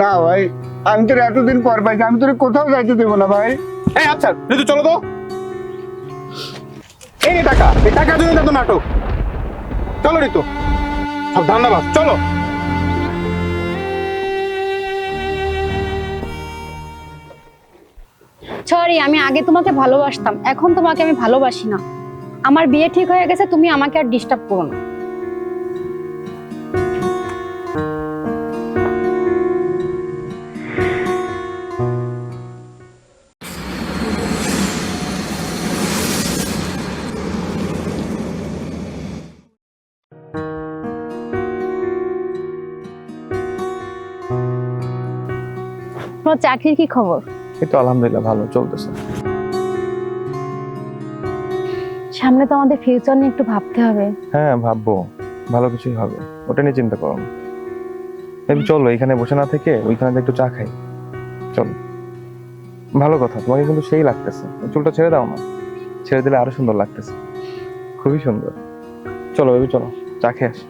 না ভাই, আমি তোর এতদিন পর পাইছি, আমি তোর কোথাও যাইতে দেবো না ভাই। এই আচ্ছা ঋতু চলো তো। এই নে টাকা, এই টাকার জন্য এত নাটক। চলো ঋতু সব ধন্যবাদ চলো। সরি আমি আগে তোমাকে ভালোবাসতাম, এখন তোমাকে আমি ভালোবাসি না। আমার বিয়ে ঠিক হয়ে গেছে, তুমি আমাকে আর ডিস্টার্ব করো না। তোমার চাকরির কি খবর? এই তো আলহামদুলিল্লাহ ভালো চলতেছে। সামনে তো আমাদের ফিউচার নিয়ে একটু ভাবতে হবে। হ্যাঁ ভাববো। ভালো কিছুই হবে। ওটা নিয়ে চিন্তা করো না। এই চলো এখানে বসে না থেকে ওইখানে একটু চা খাই। চলো। ভালো কথা তোমাকে কিন্তু সেই লাগতেছে। চুলটা ছেড়ে দাও না। ছেড়ে দিলে আরও সুন্দর লাগতেছে। খুবই সুন্দর। চলো বেবি চলো। চা খেয়ে আসি।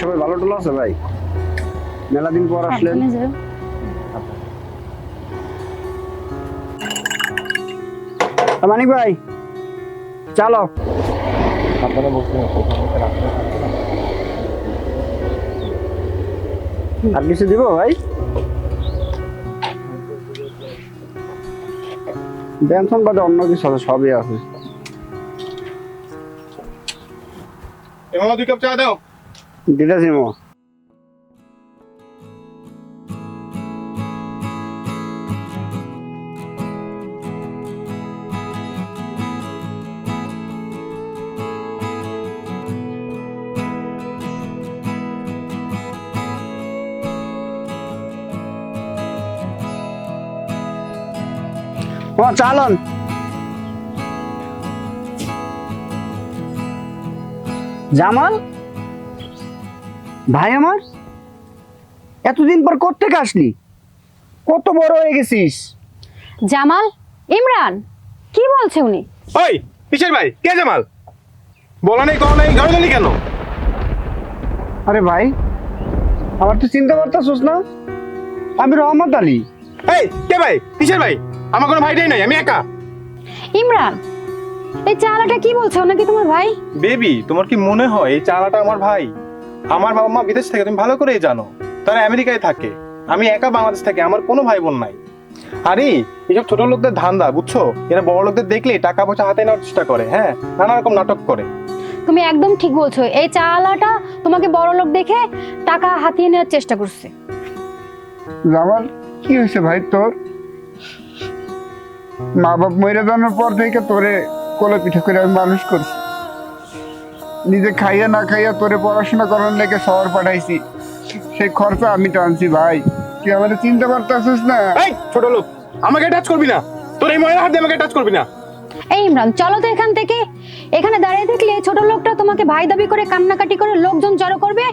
সবাই ভালো টলো আছে ভাই? মেলা দিন পর আসলেন। তা মানিক ভাই চলো। আপনারা আর কিছু দিব ভাই? বেনসন বাদে অন্য কিছু আছে সবই আছে। এমামা দুই কাপ চা দাও। দিতেছি মো ও চালন। জামাল? ভাই আমার এতদিন পর কোথেকে আসলি? কত বড় হয়ে গেছিস? জামাল ইমরান কি বলছে উনি? ওই কিসের ভাই? কে জামাল? বলা নেই কও নেই ঘরে গেলি কেন? আরে ভাই আমার তো চিন্তা করতেছিস না? আমি রহমত আলী। এই কে ভাই? কিসের ভাই? আমার কোনো ভাইটাই নাই আমি একা। ইমরান এই চালাটা কি বলছে? ও নাকি তোমার ভাই? বেবি তোমার কি মনে হয় এই চালাটা আমার ভাই? আমার বাবা মা বিদেশ থেকে তুমি ভালো করেই জানো তারা আমেরিকায় থাকে। আমি একা বাংলাদেশ থেকে আমার কোনো ভাই বোন নাই। আরে এইসব ছোট লোকদের ধান্দা বুঝছ? এরা বড় লোকদের দেখলে টাকা পয়সা হাতে নেওয়ার চেষ্টা করে হ্যাঁ? নানা রকম নাটক করে। তুমি একদম ঠিক বলছো এই চালাটা তোমাকে বড় লোক দেখে টাকা হাতিয়ে নেওয়ার চেষ্টা করছে। জামাল কি হয়েছে ভাই তোর? মা বাপ মরে যাওয়ার পর থেকে তোরে কোলে পিঠে করে আমি মানুষ করছি। নিজে খাইয়া না খাইয়া তোরে পড়াশোনা করার লেগে শহর পাঠাইছি। সেই খরচা আমি টানছি ভাই। তুই আমাদের চিন্তা করতেছিস না? এই ছোট লোক আমাকে টাচ করবি না। তোর এই ময়লা হাত দিয়ে আমাকে টাচ করবি না। এই ইমরান চলো তো এখান থেকে। এখানে দাঁড়িয়ে থাকলে ছোট লোকটা তোমাকে ভাই দাবি করে কান্নাকাটি করে লোকজন জড়ো করবে।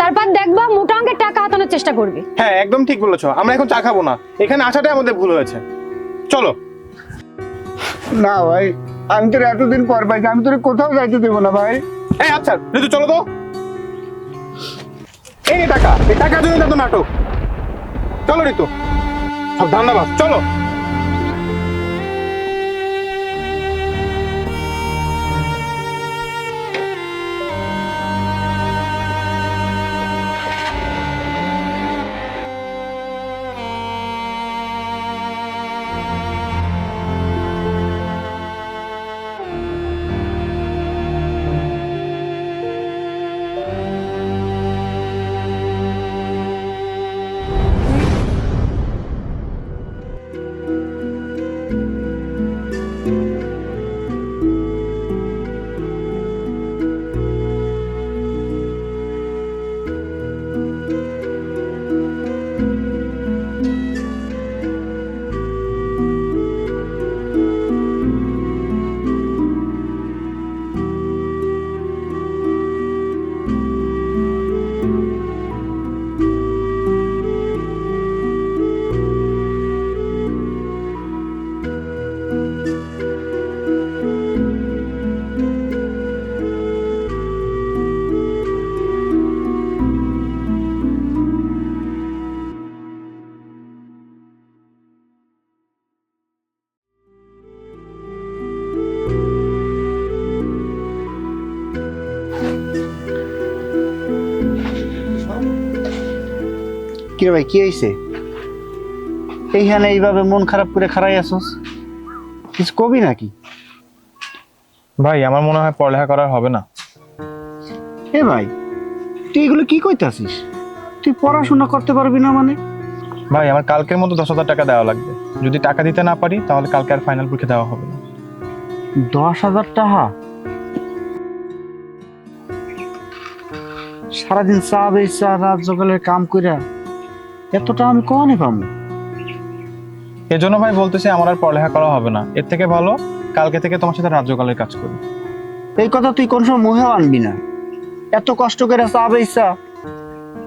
তারপর দেখবা মোটা অঙ্কের টাকা হাতানোর চেষ্টা করবে। হ্যাঁ একদম ঠিক বলেছ। আমরা এখন চা খাব না। এখানে আসাটাই আমাদের ভুল হয়েছে। চলো। না ভাই আমি তোর এতদিন পর পাইছি। আমি তোর কোথাও যাইতে দেবো না ভাই? এই আচ্ছা ঋতু চলো তো। এই টাকা, এই টাকার জন্য তো নাটক। চলো ঋতু সব ধন্যবাদ চলো। কিরে ভাই কি হয়েছে এইখানে এইভাবে মন খারাপ করে খারাই আসোস কিছু কবি নাকি? ভাই আমার মনে হয় পড়ালেখা করার হবে না। এ ভাই তুই এগুলো কি কইতাছিস? তুই পড়াশোনা করতে পারবি না মানে? ভাই আমার কালকের মতো দশ হাজার টাকা দেওয়া লাগবে। যদি টাকা দিতে না পারি তাহলে কালকে আর ফাইনাল পরীক্ষা দেওয়া হবে না। দশ হাজার টাকা? সারাদিন চা বেচা রাত সকালের কাম কইরা এতটা আমি কখনই পাবো? এই জন্য ভাই বলতেছি আমার আর পড়ালেখা করা হবে না। এর থেকে ভালো কালকে থেকে তোমার সাথে রাজ্যকালের কাজ করি। এই কথা তুই কোন সময় মুহেও আনবি না। এত কষ্ট করে চা বেচা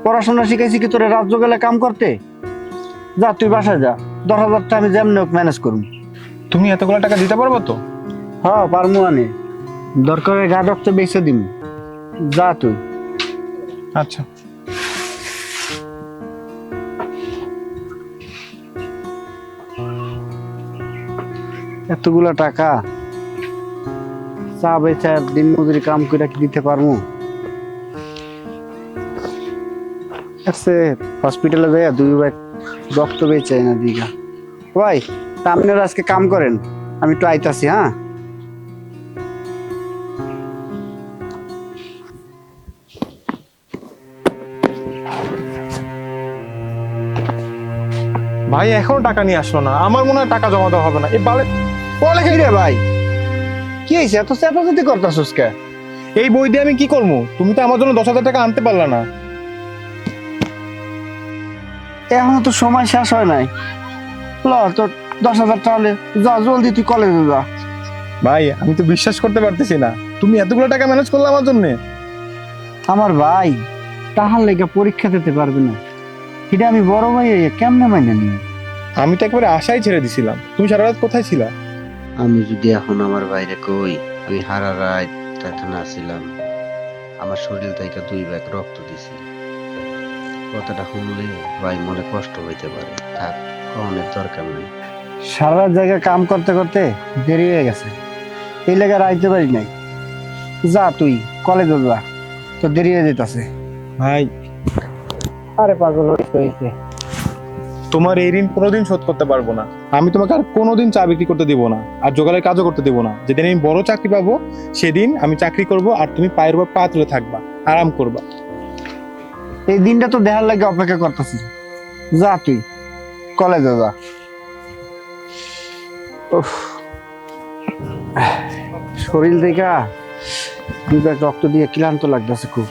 পড়াশোনা শিখাইছি কি তোরে রাজ্য গেলে কাম করতে? যা তুই বাসায় যা। দশ হাজারটা আমি যেমনি হোক ম্যানেজ করুম। তুমি এতগুলো টাকা দিতে পারব তো? হ্যাঁ পারমু আনে। দরকারে গা রক্ত বেচে দিম। যা তুই। আচ্ছা। এতগুলা টাকা চা বেচা, দিন মজুরি কাম করে কি দিতে পারব আচ্ছা হসপিটালে যাইয়া দুই ব্যাগ রক্ত বেচে না দিঘা ভাই, তা আজকে কাম করেন, আমি একটু আইতাছি হ্যাঁ? ভাই, এখনও টাকা নিয়ে আসলো না। আমার মনে হয় টাকা জমা দেওয়া হবে না। এই বালে পড়ালেখা রে ভাই? কি হয়েছে এত চেপাচেতি করতেছিস কে? এই বই দিয়ে আমি কি করব তুমি তো আমার জন্য দশ হাজার টাকা আনতে পারলে না। এখনও তো সময় শেষ হয় নাই। ল দশ হাজার টাকা যা জলদি তুই কলেজে যা। ভাই আমি তো বিশ্বাস করতে পারতেছি না। তুমি এতগুলো টাকা ম্যানেজ করলে আমার জন্য। আমার ভাই তাহার লেগে পরীক্ষা দিতে পারবে না। এটা আমি বড় ভাই কেমনে মাইনে নিই আমি তো একবারে আশাই ছেড়ে দিছিলাম। তুমি সারা রাত কোথায় ছিলা? আমি যদি এখন আমার বাইরে কই আমি হারা রাত এখানে আসিলাম আমার শরীর থেকে দুই ব্যাগ রক্ত দিছি। কথাটা শুনলে ভাই মনে কষ্ট হইতে পারে। থাক কখনের দরকার নেই। সারা জায়গায় কাম করতে করতে দেরি হয়ে গেছে। এই লেগে রাইতে পারি নাই। যা তুই কলেজে যা। তো দেরি হয়ে যেতেছে ভাই। আরে পাগল হইতে তোমার এই ঋণ কোনোদিন শোধ করতে পারব না। আমি তোমাকে আর কোনোদিন চা বিক্রি করতে দিব না, আর জোগাড়ের কাজও করতে দিব না। যেদিন আমি বড় চাকরি পাবো, সেদিন আমি চাকরি করব আর তুমি পায়ের উপর পা তুলে থাকবা, আরাম করবা। এই দিনটা তো দেখার লাগে অপেক্ষা করতেছি। যা তুই, কলেজে যা। শরীর দেখা রক্ত দিয়ে ক্লান্ত লাগতেছে খুব।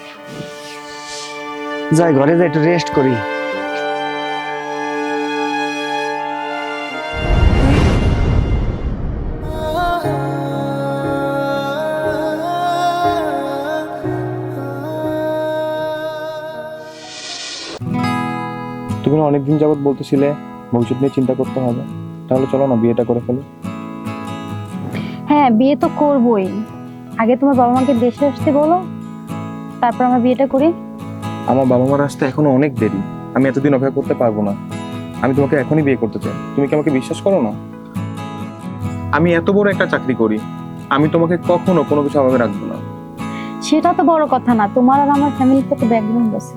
যাই, ঘরে যাই, একটু রেস্ট করি। অনেকদিন যাবত বলতেছিলে ভবিষ্যৎ নিয়ে চিন্তা করতে হবে। তাহলে চলো না বিয়েটা করে ফেলি। হ্যাঁ বিয়ে তো করবই। আগে তোমার বাবা মাকে দেশে আসতে বলো তারপর আমরা বিয়েটা করি। আমার বাবা মার আসতে এখনও অনেক দেরি। আমি এতদিন অপেক্ষা করতে পারব না। আমি তোমাকে এখনই বিয়ে করতে চাই। তুমি কি আমাকে বিশ্বাস করো না? আমি এত বড় একটা চাকরি করি। আমি তোমাকে কখনো কোনো কিছু অভাবে রাখব না। সেটা তো বড় কথা না। তোমার আর আমার ফ্যামিলিতে তো ব্যাকগ্রাউন্ড আছে।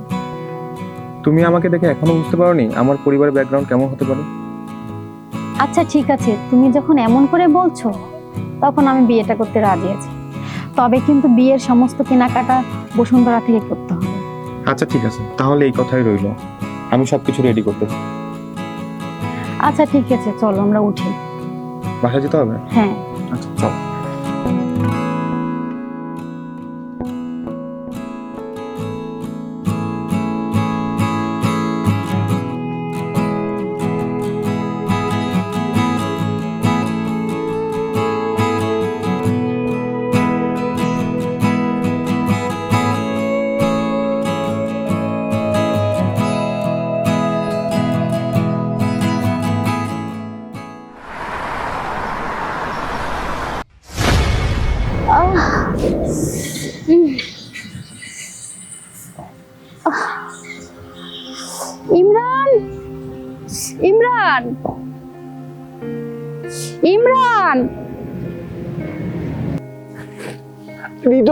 তুমি আমাকে দেখে এখনও বুঝতে পারোনি আমার পরিবারের ব্যাকগ্রাউন্ড কেমন হতে পারে? আচ্ছা ঠিক আছে। তুমি যখন এমন করে বলছো তখন আমি বিয়েটা করতে রাজি আছি। তবে কিন্তু বিয়ের সমস্ত কেনাকাটা বসুন্ধরা থেকে করতে হবে। আচ্ছা ঠিক আছে। তাহলে এই কথাই রইল। আমি সবকিছু রেডি করতে। আচ্ছা ঠিক আছে। চলো আমরা উঠি। বাসা যেতে হবে? হ্যাঁ। আচ্ছা চল।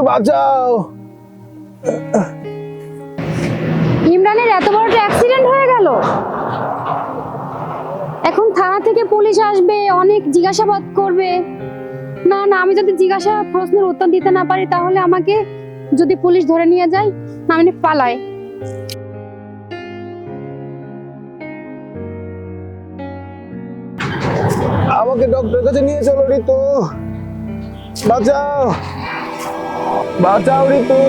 বাঁচাও। ইমরানের এত বড় একটা অ্যাক্সিডেন্ট হয়ে গেল। এখন থানা থেকে পুলিশ আসবে অনেক জিজ্ঞাসাবাদ করবে। না না আমি যদি জিজ্ঞাসা প্রশ্নের উত্তর দিতে না পারি তাহলে আমাকে যদি পুলিশ ধরে নিয়ে যায় না আমি পালাই আমাকে ডক্টর কাছে নিয়ে চলো ঋতু বাঁচাও। বাঁচাও ঋতু।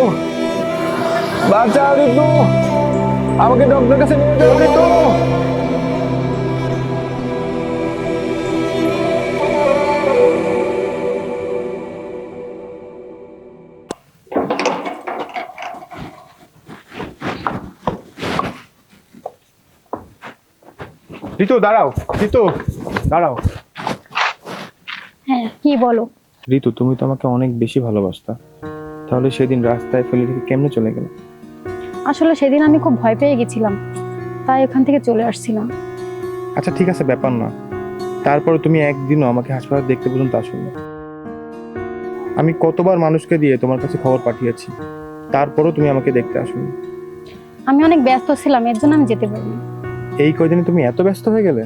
বাঁচাও ঋতু। আমাকে ডক্টর কাছে নিয়ে চলো ঋতু। ঋতু দাঁড়াও। ঋতু দাঁড়াও। হ্যাঁ কি বলো? ঋতু তুমি তো আমাকে অনেক বেশি ভালোবাসতা। তাহলে সেদিন রাস্তায় ফেলে রেখে কেমনে চলে গেলে? আসলে সেদিন আমি খুব ভয় পেয়ে গেছিলাম তাই ওখান থেকে চলে আসছিলাম। আচ্ছা ঠিক আছে ব্যাপার না। তারপরে তুমি একদিনও আমাকে হাসপাতাল দেখতে পর্যন্ত আসোনি। আমি কতবার মানুষকে দিয়ে তোমার কাছে খবর পাঠিয়েছি তারপরও তুমি আমাকে দেখতে আসোনি। আমি অনেক ব্যস্ত ছিলাম এর জন্য আমি যেতে পারিনি। এই কয়দিনে তুমি এত ব্যস্ত হয়ে গেলে?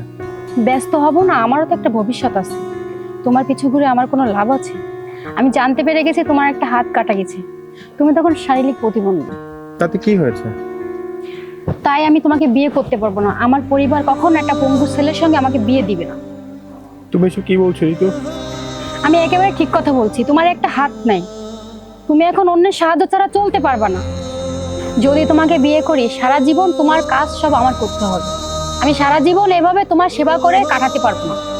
ব্যস্ত হব না আমারও তো একটা ভবিষ্যৎ আছে। তোমার পিছু ঘুরে আমার কোনো লাভ আছে? আমি জানতে পেরে গেছি তোমার একটা হাত কাটা গেছে। তুমি তখন শারীরিক প্রতিবন্ধী। তাতে কি হয়েছে? তাই আমি তোমাকে বিয়ে করতে পারব না। আমার পরিবার কখনো একটা পঙ্গু ছেলের সঙ্গে আমাকে বিয়ে দিবে না। তুমি এসব কি বলছো ঋতু? আমি একেবারে ঠিক কথা বলছি তোমার একটা হাত নাই। তুমি এখন অন্যের সাহায্য ছাড়া চলতে পারবা না। যদি তোমাকে বিয়ে করি সারা জীবন তোমার কাজ সব আমার করতে হবে। আমি সারা জীবন এভাবে তোমার সেবা করে কাটাতে পারব না।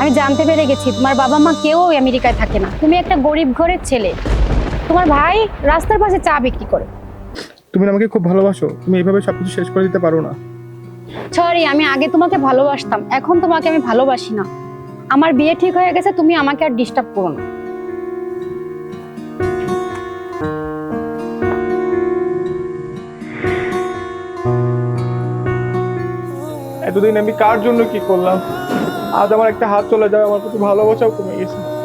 আমি জানতে পেরে গেছি তোমার বাবা মা কেউ আমেরিকায় থাকে না। তুমি একটা গরিব ঘরের ছেলে। তোমার ভাই রাস্তার পাশে চা বিক্রি করে। তুমি আমাকে খুব ভালোবাসো। তুমি এইভাবে সবকিছু শেষ করে দিতে পারো না। সরি আমি আগে তোমাকে ভালোবাসতাম। এখন তোমাকে আমি ভালোবাসি না। আমার বিয়ে ঠিক হয়ে গেছে তুমি আমাকে আর ডিস্টার্ব করো না। এতদিন আমি কার জন্য কি করলাম? আজ আমার একটা হাত চলে যাবে আমার প্রতি ভালোবাসাও কমে গেছে।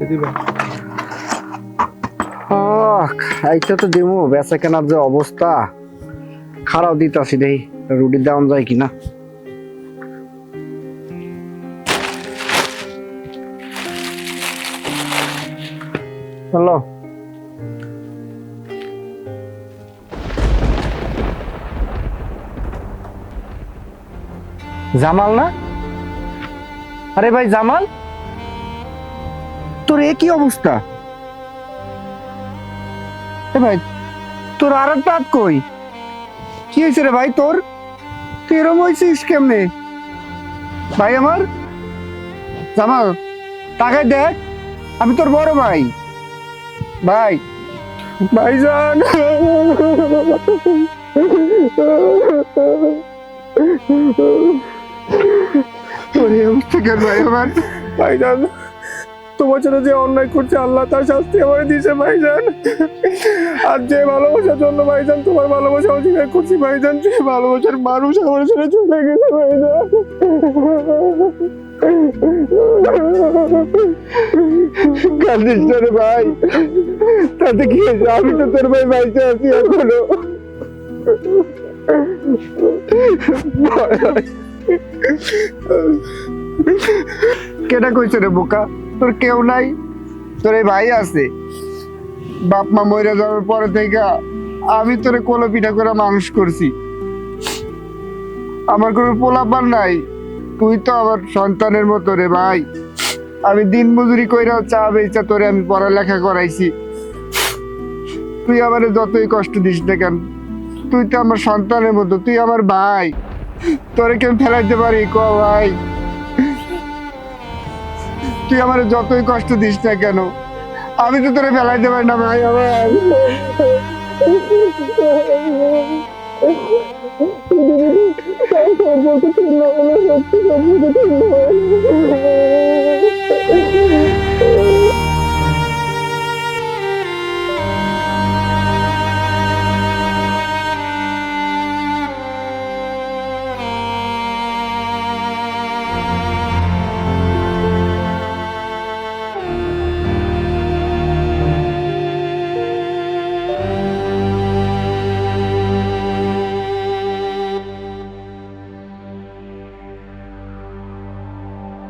আমার কিছু খাইতে দিবে খাইতে তো দিমু, বেচা কেনার যে অবস্থা। খারাপ দেই, রুটি দেওয়া যায় কিনা। হ্যালো। জামাল না? আরে ভাই, জামাল? তোর এ অবস্থা? ভাই, তোর আর হাত কই? কি হয়েছে রে ভাই তোর? তুই এরম হয়েছিস কেমনে? ভাই আমার? জামাল টাকায় দেখ, আমি তোর বড় ভাই। ভাই। ভাইজান। তোর এই অবস্থা কেন ভাই আমার? ভাইজান। সাথে যে অন্যায় করছে, আল্লাহ তার শাস্তি আমার দিয়েছে, ভাইজান। আর যে ভালোবাসার জন্য, ভাইজান, তোমার ভালোবাসা অস্বীকার করছি, ভাইজান, যে ভালোবাসার মানুষ আমার ছেড়ে চলে গেছে, ভাইজান। কান্দিস না রে ভাই। তাতে কি আমি তো তোর ভাই বাইচে আছি এখনও। কেটা কইছে রে বোকা? তোর কেউ নাই, তোর এই ভাই আছে। বাপ মা মরে যাওয়ার পরে থেকে আমি তোরে কোলো পিঠা করে মানুষ করছি। আমার কোনো পোলাপান নাই, তুই তো আমার সন্তানের মতো রে ভাই। আমি দিন মজুরি কইরা চা বেচা তোরে আমি পড়ালেখা করাইছি। তুই আমার যতই কষ্ট দিস না কেন, তুই তো আমার সন্তানের মতো, তুই আমার ভাই। তোরে কেন ফেলাইতে পারি, ক ভাই? তুই আমার যতই কষ্ট দিস না কেন, আমি তো তোরে ফেলাইতে পারি না ভাই, আমার সত্যি